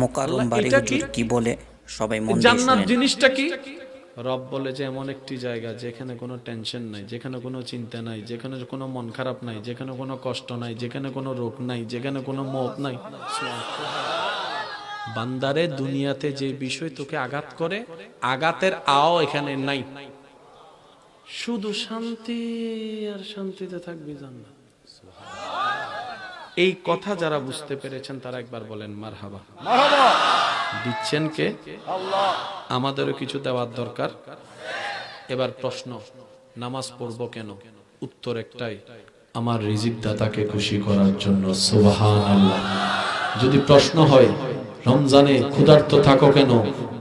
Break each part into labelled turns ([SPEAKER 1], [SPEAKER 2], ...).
[SPEAKER 1] মোকারম বাড়ি হুজুর কি বলে? সবাই মন
[SPEAKER 2] জান্নাত জিনিসটা কি? রব বলে যে এমন একটি জায়গা যেখানে কোনো টেনশন নাই যেখানে কোনো চিন্তা নাই যেখানে কোনো মন খারাপ নাই যেখানে কোনো কষ্ট নাই যেখানে কোনো রোগ নাই যেখানে কোনো মত নাই। বান্দারে দুনিয়াতে যে বিষয় তোকে আঘাত করে আঘাতের আও এখানে নাই। শুধু শান্তি আর শান্তিতে থাকবি জান্নাত। এই কথা যারা বুঝতে পেরেছেন তারা একবার বলেন মার হাবা দিচ্ছেন কে? আমাদেরও কিছু দেওয়ার দরকার। এবার প্রশ্ন নামাজ পড়ব কেন? উত্তর একটাই আমার রিজিক দাতাকে খুশি করার জন্য সোহান আল্লাহ যদি প্রশ্ন হয় রমজানে ক্ষুধার্ত থাকো কেন?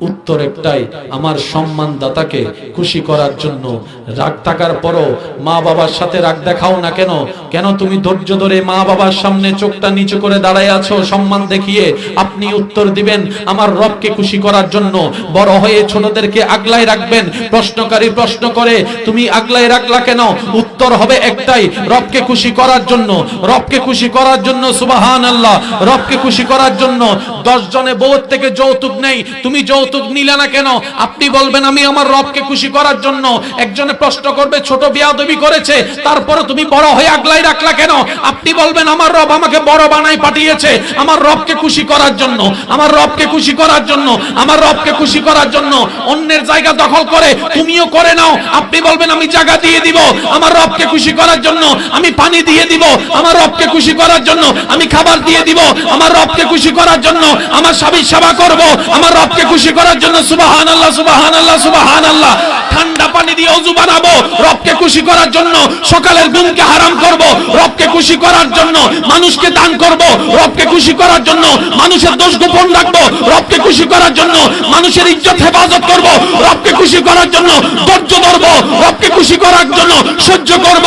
[SPEAKER 2] উত্তর একটাই, আমার সম্মান দাতাকে খুশি করার জন্য রাগ থাকার পরও মা বাবার সাথে রাগ দেখাও না কেন? কেন তুমি ধৈর্য ধরে মা বাবার সামনে চোখটা নিচু করে দাঁড়ায় আছো? সম্মান দেখিয়ে আপনি উত্তর দিবেন, আমার রবকে খুশি করার জন্য। বড় হয়ে ছোটদেরকে আগলায় রাখবেন, প্রশ্নকারী প্রশ্ন করে, তুমি আগলায় রাখলা কেন? উত্তর হবে একটাই, রবকে খুশি করার জন্য। রবকে খুশি করার জন্য সুবাহান আল্লাহ রবকে খুশি করার জন্য দশ জনে বউর থেকে যৌতুক নেই। তুমি যৌতুক নিলে না কেন? আপনি বলবেন, আমি আমার রবকে খুশি করার জন্য একজনে প্রশ্ন করবে, ছোট বিয়াদবি করেছে তারপরে তুমি বড় হয়ে আগলাই রাখলা কেন? আপনি বলবেন, আমার রব আমাকে বড় বানাই পাঠিয়েছে, আমার রবকে খুশি করার জন্য, আমার রবকে খুশি করার জন্য, আমার রবকে খুশি করার জন্য, অন্যের জায়গা দখল করে তুমিও করে নাও। আপনি বলবেন, আমি জায়গা দিয়ে দিব, আমার রবকে খুশি করার জন্য, আমি পানি দিয়ে দিব, আমার রবকে খুশি করার জন্য, আমি খাবার দিয়ে দিব, আমার রবকে খুশি করার জন্য আমার স্বামীর সেবা করব, আমার রবকে খুশি করার জন্য সুবাহান আল্লাহ সুবাহান আল্লাহ সুবাহান আল্লাহ ঠান্ডা পানি দিয়ে অজু বানাবো, রবকে খুশি করার জন্য সকালের ঘুমকে হারাম করব, রবকে খুশি করার জন্য মানুষকে দান করব, রবকে খুশি করার জন্য মানুষের দোষ গোপন রাখব, রবকে খুশি করার জন্য মানুষের ইজ্জত হেফাজত করব, রবকে খুশি করার জন্য ধৈর্য ধরব, রবকে খুশি করার জন্য সহ্য করব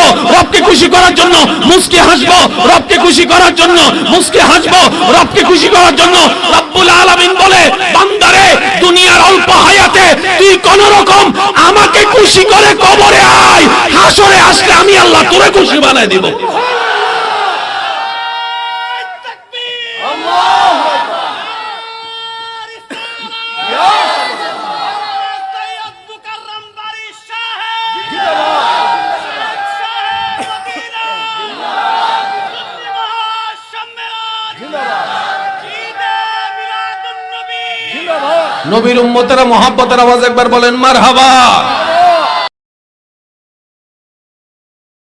[SPEAKER 2] খুশি করার জন্য মুসকে হাসবো, রবকে খুশি করার জন্য মুসকে হাসবো, রবকে খুশি করার জন্য রব্বুল আলামিন বলে, বান্দারে, দুনিয়ার অল্প হায়াতে তুই কোন রকম আমাকে খুশি করে কবরে আয়। হাসরে আসলে আমি আল্লাহ তোরে খুশি বানায় দিব। নবীর উম্মতেরা মহাব্বতের আওয়াজ একবার বলেন মার মারহাবা।